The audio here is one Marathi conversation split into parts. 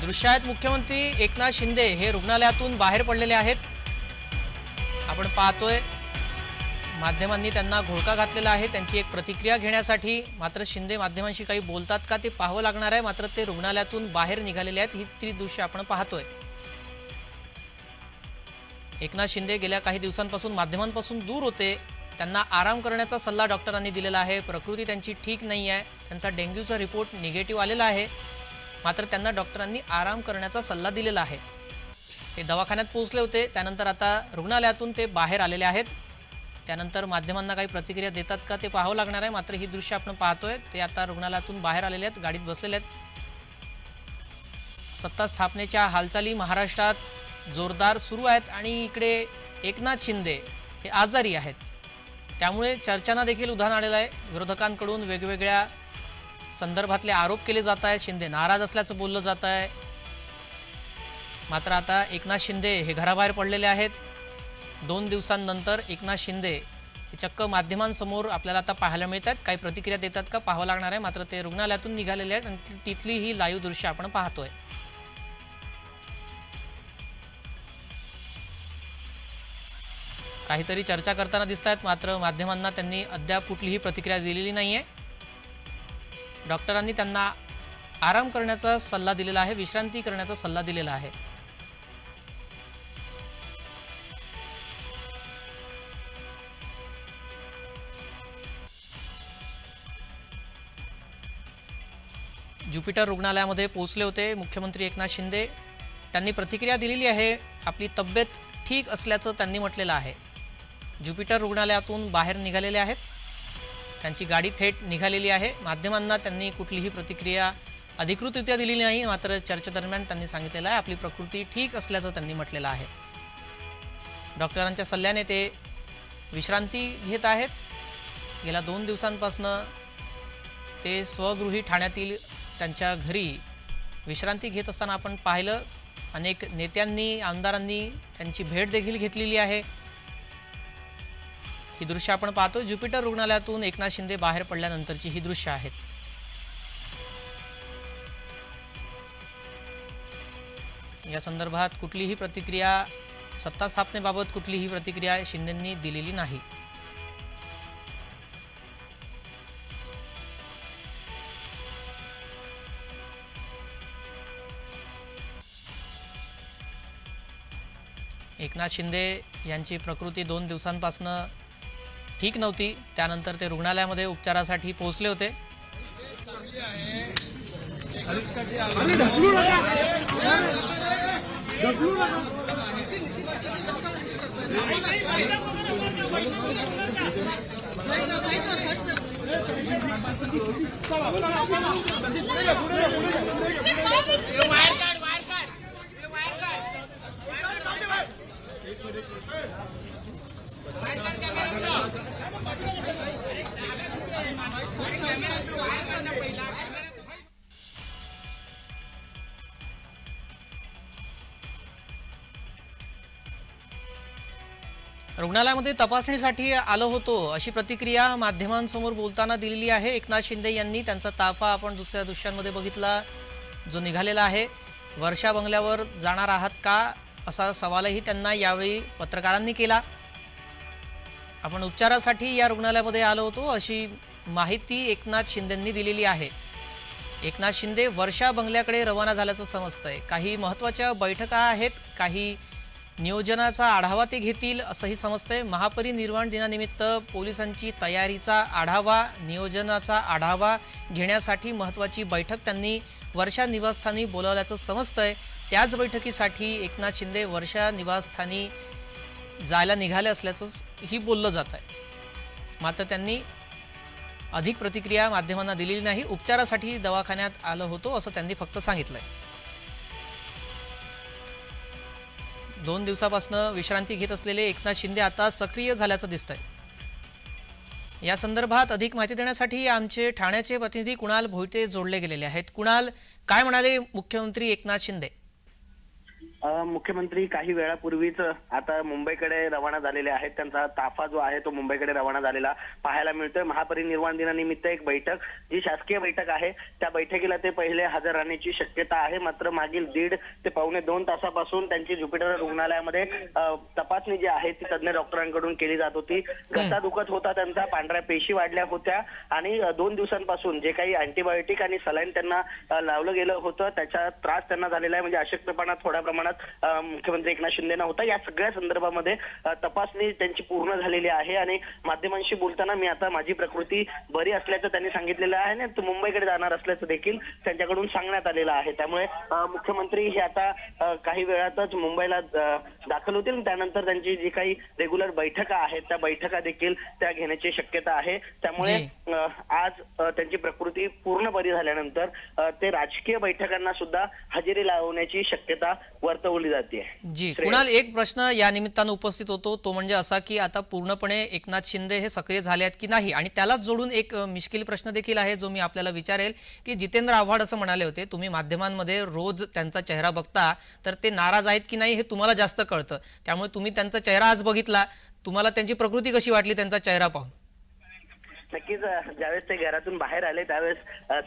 दृश्य आहेत मुख्यमंत्री एकनाथ शिंदे हे रुग्णालयातून बाहेर पडलेले आहेत. आपण पाहतोय माध्यमांनी त्यांना घोळका घातलेला आहे. त्यांची एक प्रतिक्रिया घेण्यासाठी मात्र शिंदे माध्यमांशी काही बोलतात का ते पाहावं लागणार आहे. मात्र ते रुग्णालयातून बाहेर निघालेले आहेत. ही ती दृश्य आपण पाहतोय. एकनाथ शिंदे गेल्या काही दिवसांपासून माध्यमांपासून दूर होते. त्यांना आराम करण्याचा सल्ला डॉक्टरांनी दिलेला आहे. प्रकृती त्यांची ठीक नाही आहे त्यांचा डेंग्यूचा रिपोर्ट निगेटिव्ह आलेला आहे. मात्र त्यांना डॉक्टरांनी आराम करण्याचा सल्ला दिलेला आहे. ते दवाखान्यात पोहोचले होते त्यानंतर आता रुग्णालयातून ते बाहेर आलेले आहेत. त्यानंतर माध्यमांना काही प्रतिक्रिया देतात का ते पाहावं लागणार आहे मात्र ही दृश्य आपण पाहतोय. ते आता रुग्णालयातून बाहेर आलेले आहेत गाडीत बसलेले आहेत. सत्ता स्थापनेच्या हालचाली महाराष्ट्रात जोरदार सुरू आहेत आणि इकडे एकनाथ शिंदे हे आजारी आहेत. त्यामुळे चर्चांना देखील उधाण आलेलं आहे. विरोधकांकडून वेगवेगळ्या संदर्भातले आरोप केले जात आहेत. शिंदे नाराज असल्याचं बोललं जात आहे. मात्र आता एकनाथ शिंदे हे घराबाहेर पडलेले आहेत. दोन दिवसांनंतर एकनाथ शिंदे हे चक्क माध्यमांसमोर आपल्याला आता पाहायला मिळतात काही प्रतिक्रिया देतात का? पाहावं लागणार आहे. मात्र ते रुग्णालयातून निघालेले आहेत आणि तिथली ही लाईव्ह दृश्य आपण पाहतोय. काहीतरी चर्चा करताना दिसत आहेत. मात्र माध्यमांना त्यांनी अद्याप कुठलीही प्रतिक्रिया दिलेली नाही आहे डॉक्टरांनी त्यांना आराम करण्याचा सल्ला दिलेला आहे विश्रांती करण्याचा सल्ला दिलेला आहे. ज्युपिटर रुग्णालयामध्ये पोहोचले होते मुख्यमंत्री एकनाथ शिंदे. त्यांनी प्रतिक्रिया दिलेली आहे आपली तब्येत ठीक असल्याचं त्यांनी म्हटलेलं आहे. ज्युपिटर रुग्णालयातून बाहेर निघालेले आहेत. त्यांची गाडी थेट निघालेली आहे. माध्यमांना त्यांनी कुठलीही प्रतिक्रिया अधिकृतरित्या दिलेली नाही मात्र चर्चेदरम्यान त्यांनी सांगितलेलं आहे आपली प्रकृती ठीक असल्याचं त्यांनी म्हटलेलं आहे. डॉक्टरांच्या सल्ल्याने ते विश्रांती घेत आहेत. गेल्या दोन दिवसांपासनं ते स्वगृही ठाण्यातील त्यांच्या घरी विश्रांती घेत असताना आपण पाहिलं अनेक नेत्यांनी आमदारांनी त्यांची भेट देखील घेतलेली आहे. ही दृश्य आपण पाहतो. ज्युपिटर रुग्णालयातून एकनाथ शिंदे बाहेर पडल्यानंतरची ही दृश्य आहेत. या संदर्भात कुठलीही प्रतिक्रिया सत्ता स्थापनेबाबत कुठलीही प्रतिक्रिया शिंदेंनी दिलेली नाही. एकनाथ शिंदे यांची प्रकृती दोन दिवसांपासून ठीक नव्हती. त्यानंतर ते रुग्णालयामध्ये उपचारासाठी पोहोचले होते. रुग्णालयामध्ये तपासणीसाठी आलो होतो अशी प्रतिक्रिया माध्यमांसमोर बोलताना दिलेली आहे. एकनाथ शिंदे यांनी त्यांचा ताफा आपण दुसऱ्या दृश्यांमध्ये बघितला जो निघालेला आहे. वर्षा बंगल्यावर जाणार आहात का? असा सवालही त्यांना यावेळी पत्रकारांनी केला. आपण उपचारासाठी या रुग्णालयामध्ये आलो होतो. अशी माहिती एकनाथ शिंदेंनी दिलेली आहे. एकनाथ शिंदे वर्षा बंगल्याकडे रवाना झाल्याचं समजतंय. काही महत्त्वाच्या बैठका आहेत काही नियोजनाचा आढावा ते घेतील असंही समजतंय. महापरिनिर्वाण दिनानिमित्त पोलिसांची तयारीचा आढावा नियोजनाचा आढावा घेण्यासाठी महत्त्वाची बैठक त्यांनी वर्षा निवासस्थानी बोलावल्याचं समजतंय. त्याच बैठकीसाठी एकनाथ शिंदे वर्षा निवासस्थानी जायला निघाले असल्याचं ही बोललं जात आहे. मात्र त्यांनी अधिक प्रतिक्रिया माध्यमांना दिलेली नाही उपचारासाठी दवाखान्यात आलं होतो असं त्यांनी फक्त सांगितलंय. दोन दिवसापासून विश्रांती घेत असलेले एकनाथ शिंदे आता सक्रिय झाल्याचं दिसतंय. या संदर्भात अधिक माहिती देण्यासाठी आमचे ठाण्याचे प्रतिनिधी कुणाल भोईटे जोडले गेलेले आहेत. कुणाल काय म्हणाले मुख्यमंत्री एकनाथ शिंदे? मुख्यमंत्री काही वेळापूर्वीच आता मुंबईकडे रवाना झालेले आहेत. त्यांचा ताफा जो आहे तो मुंबईकडे रवाना झालेला पाहायला मिळतोय. महापरिनिर्वाण दिनानिमित्त एक बैठक जी शासकीय बैठक आहे त्या बैठकीला ते पहिले हजर राहण्याची शक्यता आहे. मात्र मागील दीड ते पावणे दोन तासापासून त्यांची ज्युपिटर रुग्णालयामध्ये तपासणी जी आहे ती तज्ञ डॉक्टरांकडून केली जात होती. घसा दुखत होता त्यांचा पांढऱ्या पेशी वाढल्या होत्या आणि दोन दिवसांपासून जे काही अँटीबायोटिक आणि सलाईन त्यांना लावलं गेलं होतं त्याचा त्रास त्यांना झालेला आहे. म्हणजे अशक्तपणा थोड्या प्रमाणात अ, मुख्यमंत्री एकनाथ शिंदेना होता या सगळ्या संदर्भामध्ये तपासणी त्यांची पूर्ण झालेली आहे आणि माध्यमांशी बोलताना मी आता माझी प्रकृती बरी असल्याचं त्यांनी सांगितलेलं आहे आणि तो मुंबईकडे जाणार असल्याचं देखील त्यांच्याकडून सांगण्यात आलेलं आहे. त्यामुळे मुख्यमंत्री हे आता काही वेळातच मुंबईला दाखल होतील. त्यानंतर त्यांची जी काही रेग्युलर बैठका आहेत त्या बैठका देखील त्या घेण्याची शक्यता आहे. त्यामुळे आज त्यांची प्रकृती पूर्ण बरी झाल्यानंतर ते राजकीय बैठकांना सुद्धा हजेरी लावण्याची शक्यता वर्तवली जाते. जी कुणाल एक प्रश्न या निमित्तानं उपस्थित होतो. तो म्हणजे असा की आता पूर्णपणे एकनाथ शिंदे हे सक्रिय झाले आहेत की नाही? आणि त्यालाच जोडून एक मिश्किल प्रश्न देखील आहे जो मी आपल्याला विचारेल की जितेंद्र आव्हाड असं म्हणाले होते. तुम्ही माध्यमांमध्ये रोज त्यांचा चेहरा बघता तर ते नाराज आहेत की नाही हे तुम्हाला जास्त कळतं. त्यामुळे तुम्ही त्यांचा चेहरा आज बघितला. तुम्हाला त्यांची प्रकृती कशी वाटली त्यांचा चेहरा पाहून? नक्कीच ज्यावेळेस ते घरातून बाहेर आले त्यावेळेस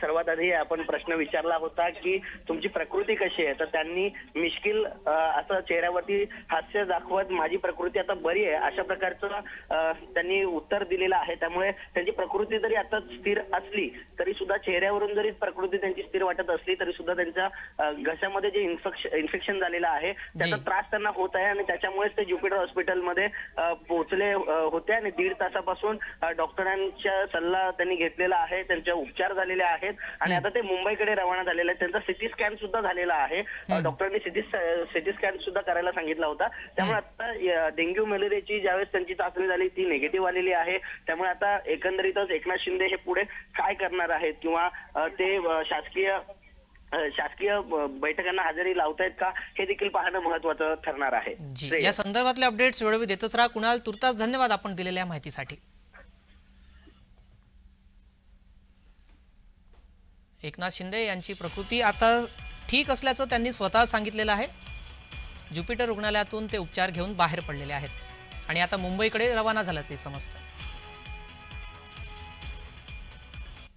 सर्वात आधी आपण प्रश्न विचारला होता की तुमची प्रकृती कशी आहे तर त्यांनी मिश्किल असं चेहऱ्यावरती हास्य दाखवत माझी प्रकृती आता बरी आहे अशा प्रकारचं त्यांनी उत्तर दिलेलं आहे त्यामुळे त्यांची प्रकृती जरी आता स्थिर असली तरी सुद्धा चेहऱ्यावरून जरी प्रकृती त्यांची स्थिर वाटत असली तरी सुद्धा त्यांच्या घशामध्ये जे इन्फेक्शन इन्फेक्शन झालेलं आहे त्याचा. त्रास त्यांना होत आहे आणि त्याच्यामुळेच ते ज्युपिटर हॉस्पिटलमध्ये पोहोचले होते आणि दीड तासापासून डॉक्टरांच्या सल्ला त्यांनी घेतलेला आहे त्यांचे उपचार झालेले आहेत आणि आता ते मुंबईकडे रवाना झालेले आहेत. त्यांचा सिटी स्कॅन सुद्धा झालेला आहे. डॉक्टरांनी सिटी सिटी स्कॅन सुद्धा करायला सांगितला होता. त्यामुळे आता डेंग्यू मलेरियाची ज्यावेळेस त्यांची चाचणी झाली ती निगेटिव्ह आलेली आहे. त्यामुळे आता एकंदरीतच एकनाथ शिंदे हे पुढे काय करणार आहेत किंवा ते शासकीय शासकीय बैठकांना हजेरी लावतायत का हे देखील पाहणं महत्वाचं ठरणार आहे. या संदर्भातले अपडेट्स वेळोवेळी देतच राहा. कुणाल तुर्तास धन्यवाद आपण दिलेल्या माहितीसाठी. एकनाथ शिंदे यांची प्रकृती आता ठीक असल्याचं त्यांनी स्वतः सांगितलेलं आहे. ज्युपिटर रुग्णालयातून ते उपचार घेऊन बाहेर पडलेले आहेत. आणि आता मुंबईकडे रवाना झाल्याचंही समजतं.